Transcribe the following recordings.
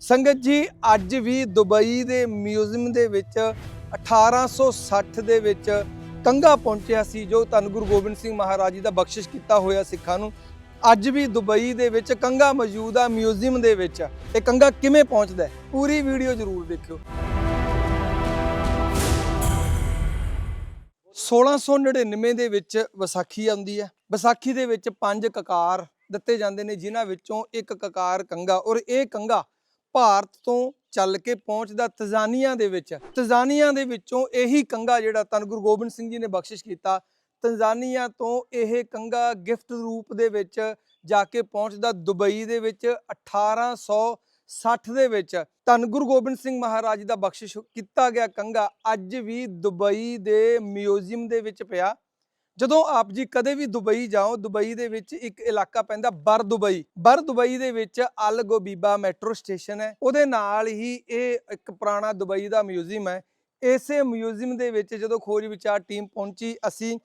ਸੰਗਤ ਜੀ, ਅੱਜ ਵੀ ਦੁਬਈ ਦੇ ਮਿਊਜ਼ੀਅਮ ਦੇ ਵਿੱਚ 1860 ਦੇ ਵਿੱਚ ਕੰਗਾ ਪਹੁੰਚਿਆ ਸੀ, ਜੋ ਧੰਨ ਗੁਰੂ ਗੋਬਿੰਦ ਸਿੰਘ ਮਹਾਰਾਜ ਜੀ ਦਾ ਬਖਸ਼ਿਸ਼ ਕੀਤਾ ਹੋਇਆ ਸਿੱਖਾਂ ਨੂੰ। ਅੱਜ ਵੀ ਦੁਬਈ ਦੇ ਵਿੱਚ ਕੰਗਾ ਮੌਜੂਦ ਆ ਮਿਊਜ਼ੀਅਮ ਦੇ ਵਿੱਚ। ਇਹ ਕੰਗਾ ਕਿਵੇਂ ਪਹੁੰਚਦਾ ਹੈ? ਪੂਰੀ ਵੀਡੀਓ ਜ਼ਰੂਰ ਦੇਖਿਓ। 1699 ਦੇ ਵਿੱਚ ਵਿਸਾਖੀ ਆਉਂਦੀ ਹੈ। ਵਿਸਾਖੀ ਦੇ ਵਿੱਚ ਪੰਜ ਕਕਾਰ ਦਿੱਤੇ ਜਾਂਦੇ ਨੇ, ਜਿਨ੍ਹਾਂ ਵਿੱਚੋਂ ਇੱਕ ਕਕਾਰ ਕੰਗਾ ਔਰ ਇਹ ਕੰਗਾ ਭਾਰਤ ਤੋਂ ਚੱਲ ਕੇ ਪਹੁੰਚਦਾ ਤਜ਼ਾਨੀਆਂ ਦੇ ਵਿੱਚ। ਤਜ਼ਾਨੀਆਂ ਦੇ ਵਿੱਚੋਂ ਇਹੀ ਕੰਗਾ ਜਿਹੜਾ ਧੰਨ ਗੁਰੂ ਗੋਬਿੰਦ ਸਿੰਘ ਜੀ ਨੇ ਬਖਸ਼ਿਸ਼ ਕੀਤਾ। ਤੰਜ਼ਾਨੀਆ ਤੋਂ ਇਹ ਕੰਗਾ ਗਿਫਟ ਰੂਪ ਦੇ ਵਿੱਚ ਜਾ ਕੇ ਪਹੁੰਚਦਾ ਦੁਬਈ ਦੇ ਵਿੱਚ 1860 ਦੇ ਵਿੱਚ। ਧੰਨ ਗੁਰੂ ਗੋਬਿੰਦ ਸਿੰਘ ਮਹਾਰਾਜ ਜੀ ਦਾ ਬਖਸ਼ਿਸ਼ ਕੀਤਾ ਗਿਆ ਕੰਗਾ ਅੱਜ ਵੀ ਦੁਬਈ ਦੇ ਮਿਊਜ਼ੀਅਮ ਦੇ ਵਿੱਚ ਪਿਆ। ਜਦੋਂ ਆਪ ਜੀ ਕਦੇ ਵੀ ਦੁਬਈ ਜਾਓ, ਦੁਬਈ ਦੇ ਵਿੱਚ ਇੱਕ ਇਲਾਕਾ ਪੈਂਦਾ ਬਰ ਦੁਬਈ। ਬਰ ਦੁਬਈ ਦੇ ਵਿੱਚ ਅਲ ਗੋਬੀਬਾ ਮੈਟਰੋ ਸਟੇਸ਼ਨ ਹੈ। ਉਹਦੇ ਨਾਲ ਹੀ ਇਹ ਇੱਕ ਪੁਰਾਣਾ ਦੁਬਈ ਦਾ ਮਿਊਜ਼ੀਅਮ ਹੈ। ਇਸੇ ਮਿਊਜ਼ੀਅਮ ਦੇ ਵਿੱਚ ਜਦੋਂ ਖੋਜ ਵਿਚਾਰ ਟੀਮ ਪਹੁੰਚੀ, ਅਸੀਂ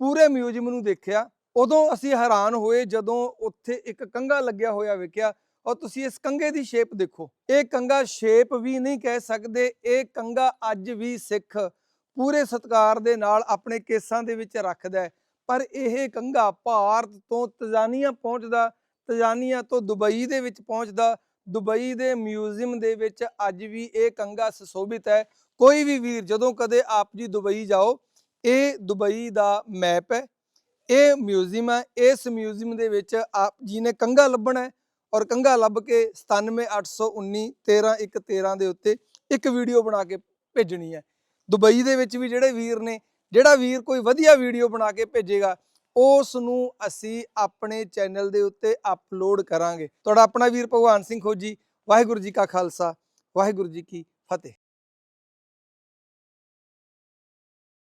ਪੂਰੇ ਮਿਊਜ਼ੀਅਮ ਨੂੰ ਦੇਖਿਆ। ਉਦੋਂ ਅਸੀਂ ਹੈਰਾਨ ਹੋਏ, ਜਦੋਂ ਉੱਥੇ ਇੱਕ ਕੰਗਾ ਲੱਗਿਆ ਹੋਇਆ ਵੇਖਿਆ। ਔਰ ਤੁਸੀਂ ਇਸ ਕੰਗੇ ਦੀ ਸ਼ੇਪ ਦੇਖੋ। ਇਹ ਕੰਗਾ ਸ਼ੇਪ ਵੀ ਨਹੀਂ ਕਹਿ ਸਕਦੇ। ਇਹ ਕੰਗਾ ਅੱਜ ਵੀ ਸਿੱਖ ਪੂਰੇ ਸਤਕਾਰ ਦੇ ਨਾਲ ਆਪਣੇ ਕੇਸਾਂ ਦੇ ਵਿੱਚ ਰੱਖਦਾ ਹੈ। ਪਰ ਇਹ ਕੰਗਾ ਭਾਰਤ ਤੋਂ ਤਜ਼ਾਨੀਆ ਪਹੁੰਚਦਾ, ਤਜ਼ਾਨੀਆ ਤੋਂ ਦੁਬਈ ਦੇ ਵਿੱਚ ਪਹੁੰਚਦਾ, ਦੁਬਈ ਦੇ ਮਿਊਜ਼ੀਅਮ ਦੇ ਵਿੱਚ ਅੱਜ ਵੀ ਇਹ ਕੰਗਾ ਸੁਸ਼ੋਭਿਤ ਹੈ। ਕੋਈ ਵੀ ਵੀਰ ਜਦੋਂ ਕਦੇ ਆਪ ਜੀ ਦੁਬਈ ਜਾਓ, ਇਹ ਦੁਬਈ ਦਾ ਮੈਪ ਹੈ, ਇਹ ਮਿਊਜ਼ੀਅਮ ਹੈ, ਇਸ ਮਿਊਜ਼ੀਅਮ ਦੇ ਵਿੱਚ ਆਪ ਜੀ ਨੇ ਕੰਗਾ ਲੱਭਣਾ ਹੈ ਔਰ ਕੰਗਾ ਲੱਭ ਕੇ 97819 13113 ਦੇ ਉੱਤੇ ਇੱਕ ਵੀਡੀਓ ਬਣਾ ਕੇ ਭੇਜਣੀ ਹੈ। ਦੁਬਈ ਦੇ ਵਿੱਚ ਵੀ ਜਿਹੜੇ ਵੀਰ ਨੇ, ਜਿਹੜਾ ਵੀਰ ਕੋਈ ਵਧੀਆ ਵੀਡੀਓ ਬਣਾ ਕੇ ਭੇਜੇਗਾ ਉਸ ਨੂੰ ਅਸੀਂ ਆਪਣੇ ਚੈਨਲ ਦੇ ਉੱਤੇ ਅਪਲੋਡ ਕਰਾਂਗੇ। ਤੁਹਾਡਾ ਆਪਣਾ ਵੀਰ ਭਗਵਾਨ ਸਿੰਘ ਖੋਜੀ, ਵਾਹਿਗੁਰੂ ਜੀ ਕਾ ਖਾਲਸਾ, ਵਾਹਿਗੁਰੂ ਜੀ ਕੀ ਫਤਿਹ।